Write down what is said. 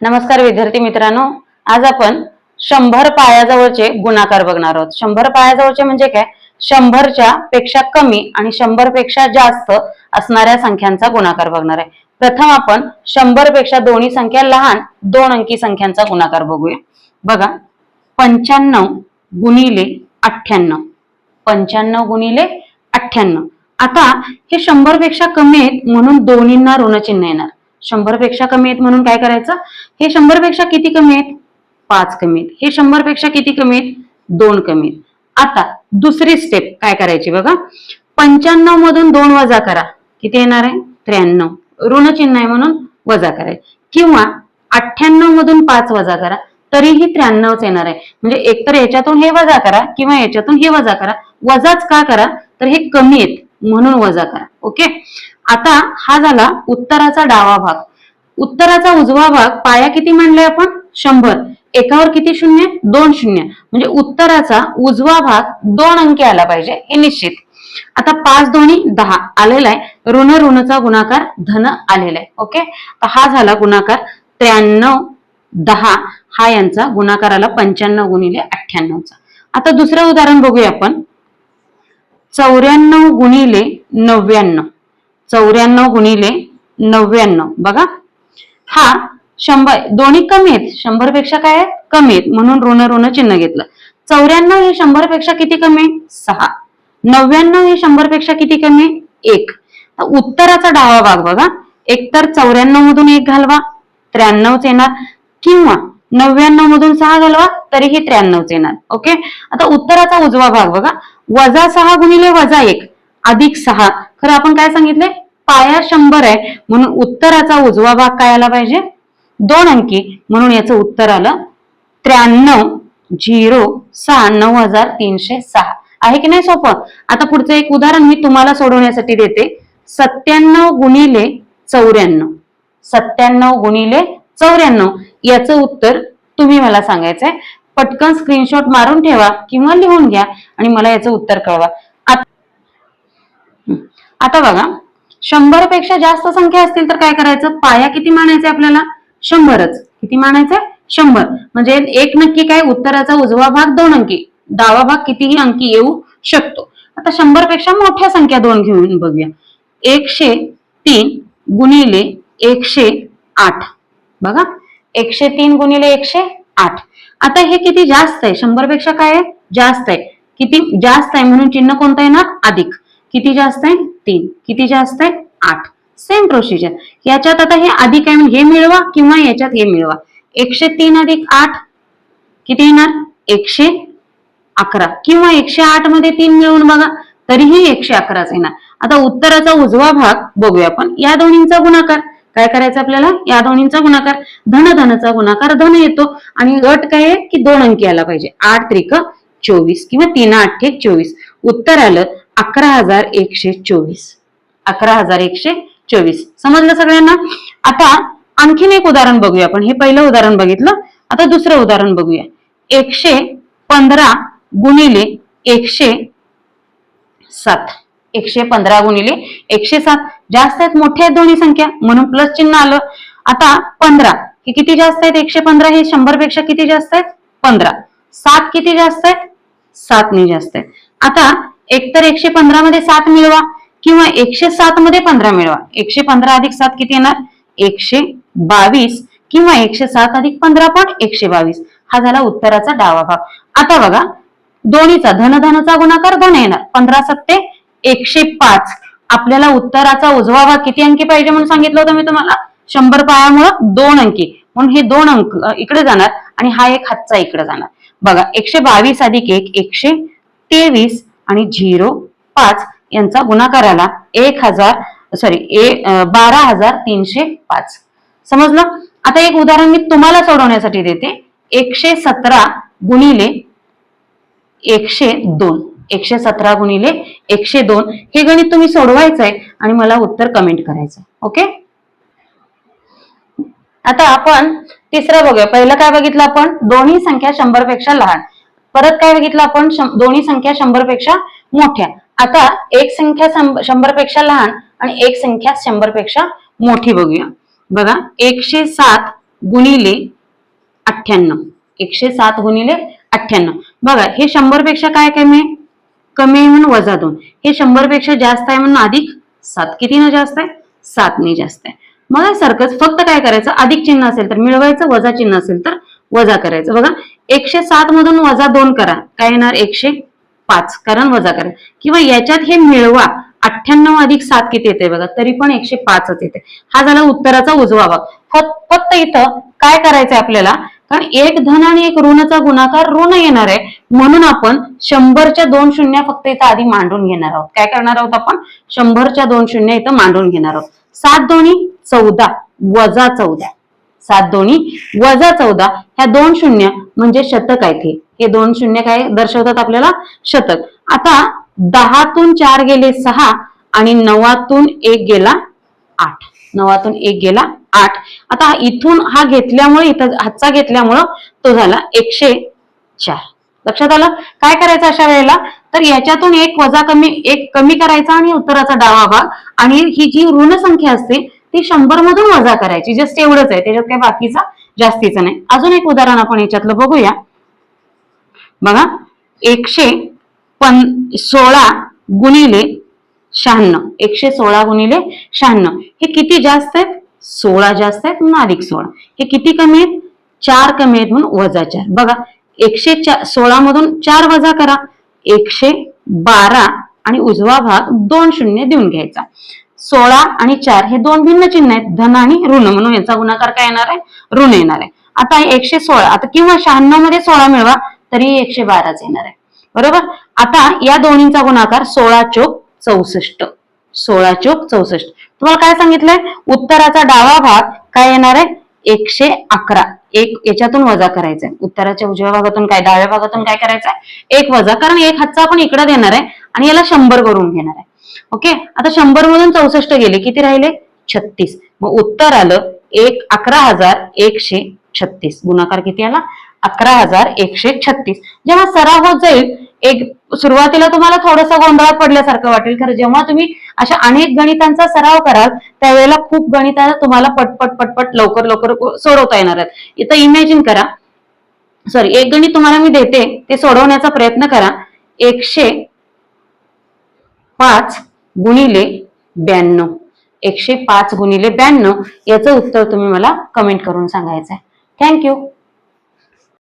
नमस्कार विद्यार्थी मित्रांनो. आज आपण शंभर पायाजवळचे गुणाकार बघणार आहोत. शंभर पायाजवळचे म्हणजे काय? शंभरच्या पेक्षा कमी आणि शंभरपेक्षा जास्त असणाऱ्या संख्यांचा गुणाकार बघणार आहे. प्रथम आपण शंभरपेक्षा दोन्ही संख्या लहान दोन अंकी संख्यांचा गुणाकार बघूया. बघा पंच्याण्णव गुणिले अठ्ठ्याण्णव. पंच्याण्णव गुणिले अठ्ठ्याण्णव. आता हे शंभरपेक्षा कमी आहेत म्हणून दोन्हींना ऋणचिन्ह येणार. शंभरपेक्षा कमी आहेत म्हणून काय करायचं? हे शंभरपेक्षा किती कमी आहेत? पाच कमी आहेत. हे शंभरपेक्षा किती कमी आहेत? दोन कमी आहेत. आता दुसरी स्टेप काय करायची बघा? पंच्याण्णव मधून दोन वजा करा. किती येणार आहे? त्र्याण्णव. ऋणचिन्ह आहे म्हणून वजा करायचं. किंवा अठ्ठ्याण्णव मधून पाच वजा करा. तरीही त्र्याण्णवच येणार आहे. म्हणजे एकतर याच्यातून हे वजा करा किंवा याच्यातून हे वजा करा. वजाच का करा? तर हे कमी आहेत म्हणून वजा करा. ओके? आता हा झाला उत्तराचा डावा भाग. उत्तराचा उजवा भाग पाया किती मांडले आपण? शंभर. एकावर किती शून्य? दोन शून्य. म्हणजे उत्तराचा उजवा भाग दोन अंकी आला पाहिजे हे निश्चित. आता पाच दोन्ही दहा आलेला आहे. ऋण ऋणचा गुणाकार धन आलेला आहे. ओके? तर हा झाला गुणाकार त्र्याण्णव दहा. हा यांचा गुणाकार आला पंच्याण्णव गुणिले अठ्ठ्याण्णवचा आता दुसरं उदाहरण बघूया आपण. चौऱ्याण्णव गुणिले नव्याण्णव. चौऱ्याण्णव गुणिले नव्याण्णव. बघा. हा शंभर दोन्ही कमी आहेत. शंभरपेक्षा काय आहेत? कमी आहेत. म्हणून ऋण ऋण चिन्ह घेतलं. चौऱ्याण्णव हे शंभरपेक्षा किती कमी? आहे सहा. नव्याण्णव हे शंभरपेक्षा किती कमी? आहे एक उत्तराचा डावा भाग बघा. एकतर चौऱ्याण्णव मधून एक घालवा त्र्याण्णवच येणार. किंवा नव्याण्णव मधून सहा घालवा तरीही त्र्याण्णवच येणार. ओके? आता उत्तराचा उजवा भाग बघा. वजा सहा गुणिले वजा एक. अधिक सहा. खरं आपण काय सांगितलंय? पाया शंभर आहे म्हणून उत्तराचा उजवा भाग काय आला पाहिजे? दोन अंकी म्हणून याचं उत्तर आलं त्र्याण्णव झिरो सहा नऊ हजार तीनशे सहा. आहे की नाही सोपं? आता पुढचं एक उदाहरण मी तुम्हाला सोडवण्यासाठी देते. सत्त्याण्णव गुणिले चौऱ्याण्णव. सत्त्याण्णव गुणिले चौऱ्याण्णव. याचं उत्तर तुम्ही मला सांगायचंय. पटकन स्क्रीनशॉट मारून ठेवा किंवा लिहून घ्या आणि मला याचं उत्तर कळवा. आता बघा शंभरपेक्षा जास्त संख्या असतील तर काय करायचं? पाया किती मानायचा आपल्याला? शंभरच. किती मानायचा? शंभर. म्हणजे एक नक्की काय? उत्तराचा उजवा भाग दोन अंकी. डावा भाग कितीही अंकी येऊ शकतो. आता शंभरपेक्षा मोठ्या संख्या दोन घेऊन बघूया. एकशे तीन गुणिले एकशे आठ. बघा. एकशे तीन गुणिले एकशे आठ. आता हे किती जास्त आहे? शंभरपेक्षा काय आहे? जास्त आहे. किती जास्त आहे म्हणून चिन्ह कोणतं येणार? अधिक. किती जास्त आहे? तीन. किती जास्त आहे? आठ. सेम प्रोसिजर याच्यात आता हे अधिक आहे म्हणजे हे मिळवा किंवा याच्यात हे मिळवा. एकशे तीन अधिक आठ किती येणार? एकशे अकरा. किंवा एकशे आठमध्ये तीन मिळवून बघा तरीही एकशे अकराच येणार. आता उत्तराचा उजवा भाग बघूया आपण. या दोन्हींचा गुणाकार. काय करायचं आपल्याला? या दोन्हींचा गुणाकार. धन धनचा गुणाकार. धन येतो. आणि गट काय आहे? की दोन अंकी आला पाहिजे. आठ त्रिक चोवीस किंवा तीन आठ एक चोवीस. उत्तर आलं. अकरा हजार एकशे चोवीस. अकरा हजार एकशे चोवीस. समजलं सगळ्यांना? आता आणखीन एक उदाहरण बघूया आपण. हे पहिलं उदाहरण बघितलं. आता दुसरं उदाहरण बघूया. एकशे पंधरा गुणिले एकशे सात. एकशे पंधरा गुणिले एकशे सात. जास्त आहेत मोठ्या आहेत दोन्ही संख्या. म्हणून प्लस चिन्ह आलं. आता पंधरा. हे किती जास्त आहेत? एकशे पंधरा. हे शंभरपेक्षा किती जास्त आहेत? पंधरा. सात किती जास्त आहेत? सातने जास्त आहेत. आता एकतर एकशे पंधरा मध्ये सात मिळवा किंवा एकशे सात मध्ये पंधरा मिळवा. एकशे पंधरा अधिक सात किती येणार? एकशे बावीस किंवा एकशे सात अधिक पंधरा पॉट एकशे बावीस. हा झाला उत्तराचा डावा भाग. आता बघा दोन्हीचा धनधनचा गुणाकार धन येणार. पंधरा सत्ते एकशे पाच. आपल्याला उत्तराचा उजवा भाग किती अंकी पाहिजे म्हणून सांगितलं होतं मी तुम्हाला? शंभर पायामुळं दोन अंकी. म्हणून हे दोन अंक इकडे जाणार आणि हा एक हातचा इकडे जाणार. बघा एकशे बावीस अधिक एक एकशे तेवीस. आणि झिरो पाच यांचा गुणाकार आला एक हजार सॉरी ए बारा हजार तीनशे पाच. समजलं? आता एक उदाहरण मी तुम्हाला सोडवण्यासाठी देते. एकशे सतरा गुणिले एकशे दोन. एकशे सतरा गुणिले एकशे दोन. हे गणित तुम्ही सोडवायचं आहे आणि मला उत्तर कमेंट करायचं ओके? आता आपण तिसरं बघूया. पहिलं काय बघितलं आपण? दोन्ही संख्या शंभरपेक्षा लहान. परत काय बघितलं आपण? दोन्ही संख्या शंभरपेक्षा मोठ्या. आता एक संख्या शंभरपेक्षा लहान आणि एक संख्या शंभरपेक्षा मोठी बघूया. बघा एकशे सात गुणिले अठ्ठ्याण्णव. एकशे सात गुणिले अठ्ठ्याण्णव. बघा हे शंभरपेक्षा काय कमी? आहे कमी आहे म्हणून वजा दोन. हे शंभरपेक्षा जास्त आहे म्हणून अधिक सात. किती ना जास्त आहे? सातने जास्त आहे. मग सारखंच फक्त काय करायचं? अधिक चिन्ह असेल तर मिळवायचं वजा चिन्ह असेल तर वजा करायचं. बघा एकशे सात मधून वजा दोन करा. काय येणार? एकशे पाच. कारण वजा करा. किंवा याच्यात हे मिळवा. अठ्ठ्याण्णव अधिक सात किती येते बघा? तरी पण एकशे पाचच येते हा झाला उत्तराचा उजवा भाग. फक्त फक्त इथं काय करायचंय आपल्याला? कारण एक धन आणि एक ऋणचा गुणाकार ऋण येणार आहे. म्हणून आपण शंभरच्या दोन शून्य फक्त इथं आधी मांडून घेणार आहोत. काय करणार आहोत आपण? शंभरच्या दोन शून्य इथं मांडून घेणार आहोत. सात दोन्ही चौदा. वजा चौदा. सात दोन्ही वजा चौदा ह्या दोन शून्य म्हणजे शतक आहेत हे. हे दोन शून्य काय दर्शवतात आपल्याला? शतक. आता दहातून चार गेले सहा आणि नवातून एक गेला आठ. नवातून एक गेला आठ. आता इथून हा घेतल्यामुळे इथं हातचा घेतल्यामुळं तो झाला एकशे चार. लक्षात आलं? काय करायचं अशा वेळेला? तर याच्यातून एक वजा कमी एक कमी करायचा आणि उत्तराचा डावा भाग. आणि ही जी ऋण संख्या असते ती शंभर मधून वजा करायची. जस्ट एवढंच आहे. त्याच्यात काही बाकीचा जास्तीचं नाही. अजून एक उदाहरण आपण याच्यातलं बघूया. बघा. एकशे पण सोळा गुणिले शहाण्णव. एकशे सोळा गुणिले शहाण्णव. हे किती जास्त आहेत? सोळा जास्त आहेत म्हणून अधिक सोळा. हे किती कमी आहेत? चार कमी आहेत म्हणून वजा चार. बघा. एकशे चार सोळा मधून चार वजा करा. एकशे बारा आणि उजवा भाग दोन शून्य देऊन घ्यायचा. सोळा आणि चार हे दोन भिन्न चिन्ह आहेत. धन आणि ऋण. म्हणून याचा गुणाकार काय येणार आहे? ऋण येणार आहे. आता एकशे सोळा. आता किंवा शहाण्णवमध्ये सोळा मिळवा तरी एकशे बाराच येणार आहे. बरोबर? आता या दोन्हीचा गुणाकार सोळा चोक चौसष्ट. सोळा चोक चौसष्ट. तुम्हाला काय सांगितलंय? उत्तराचा डावा भाग काय येणार आहे? एकशे अकरा. एक याच्यातून वजा करायचंय. उत्तराच्या उजव्या भागातून काय डाव्या भागातून काय करायचंय? एक वजा. कारण एक हातचा आपण इकडे देणार आहे आणि याला शंभर करून घेणार आहे. ओके? आता शंभर मधून चौसष्ट गेले किती राहिले? छत्तीस. मग उत्तर आलं एक अकरा हजार एकशे छत्तीस. गुणाकार किती आला? अकरा हजार एकशे छत्तीस. जेव्हा सराव होत जाईल एक सुरुवातीला तुम्हाला थोडंसं गोंधळात पडल्यासारखं वाटेल खरं जेव्हा तुम्ही अशा अनेक गणितांचा सराव कराल त्यावेळेला खूप गणित तुम्हाला पटपट पटपट लवकर लवकर सोडवता येणार आहेत. इथं इमॅजिन करा. सॉरी एक गणित तुम्हाला मी देते ते सोडवण्याचा प्रयत्न करा. एकशे पाच गुणिले ब्याण्णव. एकशे पाच गुणिले ब्याण्णव याचं उत्तर तुम्ही मला कमेंट करून सांगायचं आहे थँक्यू